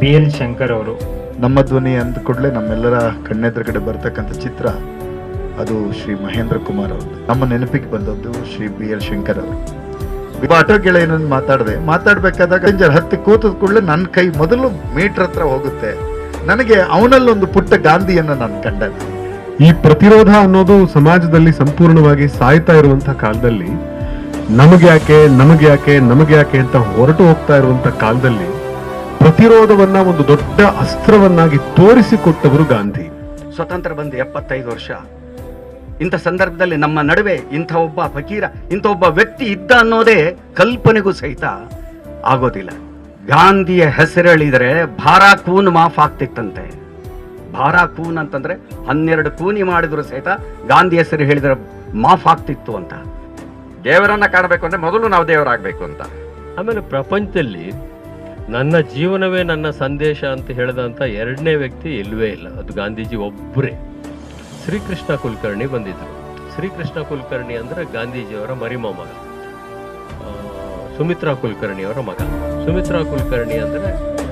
B N Shankar ಅವರು. ನಮ್ಮ ಧ್ವನಿ ಅಂದ ಕೂಡಲೇ ನಮ್ಮೆಲ್ಲರ ಕಣ್ಣೆದುರುಗಡೆ ಬರ್ತಕ್ಕಂಥ ಚಿತ್ರ ಅದು ಶ್ರೀ ಮಹೇಂದ್ರ ಕುಮಾರ್ ಅವರು ನಮ್ಮ ನೆನಪಿಗೆ ಬಂದದ್ದು ಶ್ರೀ ಬಿ ಎಲ್ ಶಂಕರ್ ಅವರು. ಆಟೋ ಗೆಳೆಯನನ್ನು ಮಾತಾಡಿದೆ. ಮಾತಾಡ್ಬೇಕಾದಾಗ ಪ್ಯಾಸೆಂಜರ್ ಹತ್ತಿ ಕೂತದ ಕೂಡಲೇ ನನ್ನ ಕೈ ಮೊದಲು ಮೀಟರ್ ಹತ್ರ ಹೋಗುತ್ತೆ. ನನಗೆ ಅವನಲ್ಲೊಂದು ಪುಟ್ಟ ಗಾಂಧಿಯನ್ನು ನಾನು ಕಂಡ ಈ ಪ್ರತಿರೋಧ ಅನ್ನೋದು ಸಮಾಜದಲ್ಲಿ ಸಂಪೂರ್ಣವಾಗಿ ಸಾಯ್ತಾ ಇರುವಂತಹ ಕಾಲದಲ್ಲಿ ನಮಗ್ಯಾಕೆ ಯಾಕೆ ನಮಗ್ಯಾಕೆ ನಮಗೆ ಯಾಕೆ ಅಂತ ಹೊರಟು ಹೋಗ್ತಾ ಇರುವಂತ ಕಾಲದಲ್ಲಿ ಪ್ರತಿರೋಧವನ್ನ ಒಂದು ದೊಡ್ಡ ಅಸ್ತ್ರವನ್ನಾಗಿ ತೋರಿಸಿಕೊಟ್ಟವರು ಗಾಂಧಿ. ಸ್ವತಂತ್ರ ಬಂದು ಎಪ್ಪತ್ತೈದು ವರ್ಷ. ಇಂಥ ಸಂದರ್ಭದಲ್ಲಿ ನಮ್ಮ ನಡುವೆ ಇಂಥ ಒಬ್ಬ ಫಕೀರ ಇಂಥ ಒಬ್ಬ ವ್ಯಕ್ತಿ ಇದ್ದ ಅನ್ನೋದೇ ಕಲ್ಪನೆಗೂ ಸಹಿತ ಆಗೋದಿಲ್ಲ. ಗಾಂಧಿಯ ಹೆಸರೇಳಿದರೆ ಭಾರ ಕೂನ್ ಮಾಫ್ ಆಗ್ತಿತ್ತಂತೆ. ಭಾರ ಕೂನ್ ಅಂತಂದ್ರೆ ಹನ್ನೆರಡು ಕೂನಿ ಮಾಡಿದ್ರು ಸಹಿತ ಗಾಂಧಿ ಹೆಸರು ಹೇಳಿದ್ರೆ ಮಾಫ್ ಆಗ್ತಿತ್ತು ಅಂತ. ದೇವರನ್ನ ಕಾಣಬೇಕು ಅಂದ್ರೆ ಮೊದಲು ನಾವು ದೇವರಾಗಬೇಕು ಅಂತ. ಆಮೇಲೆ ಪ್ರಪಂಚದಲ್ಲಿ ನನ್ನ ಜೀವನವೇ ನನ್ನ ಸಂದೇಶ ಅಂತ ಹೇಳಿದಂಥ ಎರಡನೇ ವ್ಯಕ್ತಿ ಇಲ್ಲವೇ ಇಲ್ಲ. ಅದು ಗಾಂಧೀಜಿ ಒಬ್ಬರೇ ಶ್ರೀಕೃಷ್ಣ ಕುಲಕರ್ಣಿ ಬಂದಿದ್ರು. ಶ್ರೀಕೃಷ್ಣ ಕುಲಕರ್ಣಿ ಅಂದರೆ ಗಾಂಧೀಜಿಯವರ ಮರಿಮಾಮ ಸುಮಿತ್ರಾ ಕುಲಕರ್ಣಿಯವರ ಮಗ. ಸುಮಿತ್ರಾ ಕುಲಕರ್ಣಿ ಅಂದರೆ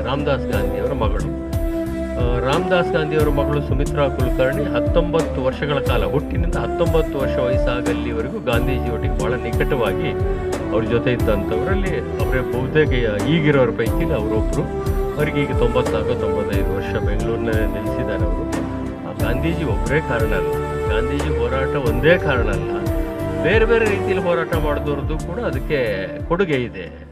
ರಾಮದಾಸ್ ಗಾಂಧಿಯವರ ಮಗಳು. ರಾಮದಾಸ್ ಗಾಂಧಿಯವರ ಮಗಳು ಸುಮಿತ್ರಾ ಕುಲಕರ್ಣಿ ಹತ್ತೊಂಬತ್ತು ವರ್ಷಗಳ ಕಾಲ, ಹುಟ್ಟಿನಿಂದ ಹತ್ತೊಂಬತ್ತು ವರ್ಷ ವಯಸ್ಸಾಗಲ್ಲಿವರೆಗೂ ಗಾಂಧೀಜಿಯೊಟ್ಟಿಗೆ ಬಹಳ ನಿಕಟವಾಗಿ ಅವ್ರ ಜೊತೆ ಇದ್ದಂಥವರಲ್ಲಿ ಅವರೇ ಬಹುತೇಕ ಈಗಿರೋರ ಪೈಕಿ ಅವರೊಬ್ಬರು ಅವರಿಗೆ ಈಗ ತೊಂಬತ್ನಾಲ್ಕು ತೊಂಬತ್ತೈದು ವರ್ಷ ಬೆಂಗಳೂರಿನಲ್ಲಿ ನೆಲೆಸಿದ್ದಾರೆ ಅವರು. ಆ, ಗಾಂಧೀಜಿ ಒಬ್ಬರೇ ಕಾರಣ ಅಲ್ಲ. ಗಾಂಧೀಜಿ ಹೋರಾಟ ಒಂದೇ ಕಾರಣ ಅಲ್ಲ. ಬೇರೆ ಬೇರೆ ರೀತಿಯಲ್ಲಿ ಹೋರಾಟ ಮಾಡಿದವ್ರದ್ದು ಕೂಡ ಅದಕ್ಕೆ ಕೊಡುಗೆ ಇದೆ.